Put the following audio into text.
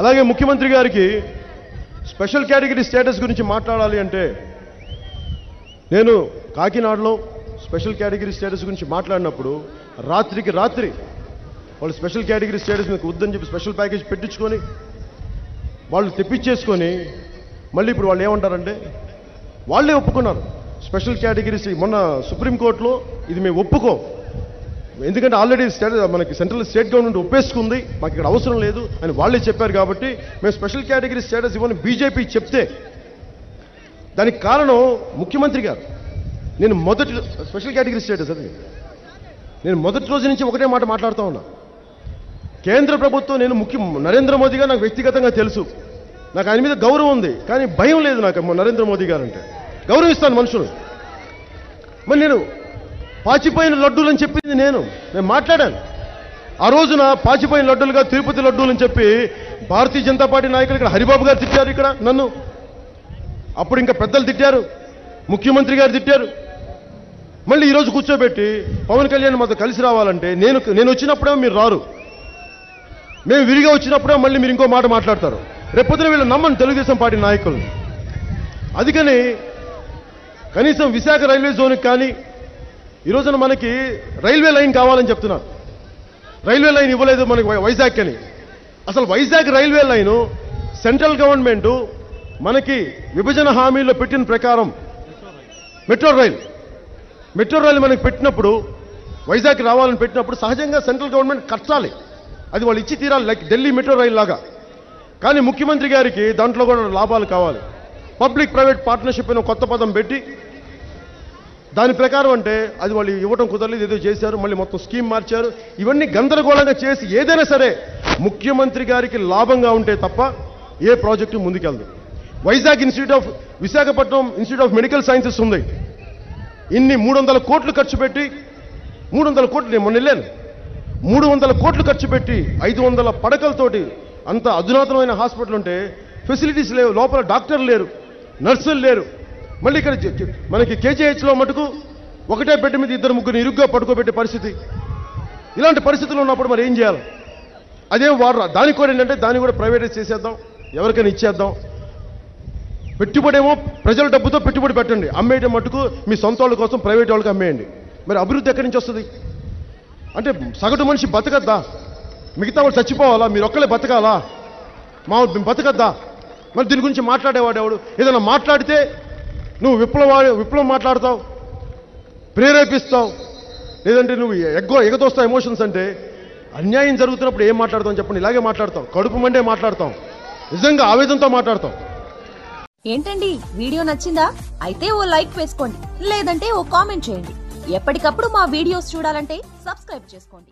అలాగే ముఖ్యమంత్రి గారికి స్పెషల్ కేటగిరీ స్టేటస్ గురించి మాట్లాడాలి అంటే నేను కాకినాడలో స్పెషల్ కేటగిరీ స్టేటస్ గురించి మాట్లాడినప్పుడు రాత్రికి రాత్రి వాళ్ళు స్పెషల్ కేటగిరీ స్టేటస్ మీకు వద్దని చెప్పి స్పెషల్ ప్యాకేజ్ పెట్టించుకొని వాళ్ళు తెప్పించేసుకొని మళ్ళీ ఇప్పుడు వాళ్ళు ఏమంటారంటే వాళ్ళే ఒప్పుకున్నారు. స్పెషల్ కేటగిరీస్ మొన్న సుప్రీంకోర్టులో ఇది మేము ఒప్పుకోం. ఎందుకంటే ఆల్రెడీ స్టేట్ మనకి సెంట్రల్ స్టేట్ గవర్నమెంట్ ఒప్పేసుకుంది మాకు ఇక్కడ అవసరం లేదు అని వాళ్ళే చెప్పారు కాబట్టి మేము స్పెషల్ కేటగిరీ స్టేటస్ ఇవ్వని బీజేపీ చెప్తే. దానికి కారణం ముఖ్యమంత్రి గారు. నేను మొదటి స్పెషల్ కేటగిరీ స్టేటస్ అది. నేను మొదటి రోజు నుంచి ఒకటే మాట మాట్లాడుతూ ఉన్నా. కేంద్ర ప్రభుత్వం నేను ముఖ్య నరేంద్ర మోదీ గారు నాకు వ్యక్తిగతంగా తెలుసు. నాకు ఆయన మీద గౌరవం ఉంది కానీ భయం లేదు నాకు నరేంద్ర మోదీ గారు అంటే గౌరవిస్తాను మనుషులు. మరి నేను పాచిపోయిన లడ్డూలు అని చెప్పింది నేను నేను మాట్లాడాను. ఆ రోజున పాచిపోయిన లడ్డూలుగా తిరుపతి లడ్డూలు అని చెప్పి భారతీయ జనతా పార్టీ నాయకులు ఇక్కడ హరిబాబు గారు తిట్టారు ఇక్కడ నన్ను. అప్పుడు ఇంకా పెద్దలు తిట్టారు ముఖ్యమంత్రి గారు తిట్టారు. మళ్ళీ ఈరోజు కూర్చోబెట్టి పవన్ కళ్యాణ్ మాతో కలిసి రావాలంటే నేను నేను వచ్చినప్పుడే మీరు రారు. మేము విరిగా వచ్చినప్పుడే మళ్ళీ మీరు ఇంకో మాట మాట్లాడతారు. రేపొద్దున వీళ్ళు నమ్మను తెలుగుదేశం పార్టీ నాయకులు అందుకని కనీసం విశాఖ రైల్వే జోన్కి కానీ ఈ రోజున మనకి రైల్వే లైన్ కావాలని చెప్తున్నారు రైల్వే లైన్ ఇవ్వలేదు మనకి వై- వైజాగ్ అని. అసలు Vizag railway line central government మనకి విభజన హామీలో పెట్టిన ప్రకారం మెట్రో రైల్. మెట్రో రైల్ మనకి పెట్టినప్పుడు వైజాగ్ రావాలని పెట్టినప్పుడు సహజంగా సెంట్రల్ గవర్నమెంట్ కట్టాలి. అది వాళ్ళు ఇచ్చి తీరాలి లైక్ ఢిల్లీ మెట్రో రైల్ లాగా. కానీ ముఖ్యమంత్రి గారికి దాంట్లో కూడా లాభాలు కావాలి. పబ్లిక్ ప్రైవేట్ పార్ట్నర్షిప్ అనే కొత్త పదం పెట్టి దాని ప్రకారం అంటే అది వాళ్ళు ఇవ్వటం కుదరలేదు ఏదో చేశారు మళ్ళీ మొత్తం స్కీమ్ మార్చారు. ఇవన్నీ గందరగోళంగా చేసి ఏదైనా సరే ముఖ్యమంత్రి గారికి లాభంగా ఉంటే తప్ప ఏ project ముందుకెళ్దు. Vizag institute of Visakhapatnam institute of medical sciences ఉంది. ఇన్ని మూడు వందల కోట్లు ఖర్చు పెట్టి మూడు వందల కోట్లు నేను మొన్న వెళ్ళాను. మూడు వందల కోట్లు ఖర్చు పెట్టి ఐదు వందల పడకలతోటి అంత అధునాతనమైన హాస్పిటల్ ఉంటే ఫెసిలిటీస్ లేవు లోపల డాక్టర్లు లేరు నర్సులు లేరు. మళ్ళీ ఇక్కడ మనకి కేజీహెచ్లో మటుకు ఒకటే బెడ్ మీద ఇద్దరు ముగ్గురు ఇరుగ్గా పడుకోబెట్టే పరిస్థితి. ఇలాంటి పరిస్థితులు ఉన్నప్పుడు మరి ఏం చేయాలి? అదేం వాడరా దానికి కూడా ఏంటంటే దాన్ని కూడా ప్రైవేటైజ్ చేసేద్దాం ఎవరికైనా ఇచ్చేద్దాం. పెట్టుబడి ఏమో ప్రజల డబ్బుతో పెట్టుబడి పెట్టండి. అమ్మేయడం మటుకు మీ సొంత వాళ్ళ కోసం ప్రైవేట్ వాళ్ళకి అమ్మేయండి. మరి అభివృద్ధి ఎక్కడి నుంచి వస్తుంది? అంటే సగటు మనిషి బతకద్దా? మిగతా వాళ్ళు చచ్చిపోవాలా? మీరు ఒక్కలే బతకాలా? మా బతకద్దా? మరి దీని గురించి మాట్లాడేవాడు ఎవడు? ఏదైనా మాట్లాడితే నువ్వు విప్లవ విప్లవం మాట్లాడతావు ప్రేరేపిస్తావు. లేదంటే నువ్వు ఎగ్గో ఎగదోస్తావు ఎమోషన్స్ అంటే అన్యాయం జరుగుతున్నప్పుడు ఏం మాట్లాడతావు చెప్పండి. ఇలాగే మాట్లాడతాం. కడుపు మండే మాట్లాడతాం. నిజంగా ఆవేదంతో మాట్లాడతాం. ఏంటండి? వీడియో నచ్చిందా? అయితే ఓ లైక్ వేసుకోండి. లేదంటే ఓ కామెంట్ చేయండి. ఎప్పటికప్పుడు మా వీడియోస్ చూడాలంటే సబ్స్క్రైబ్ చేసుకోండి.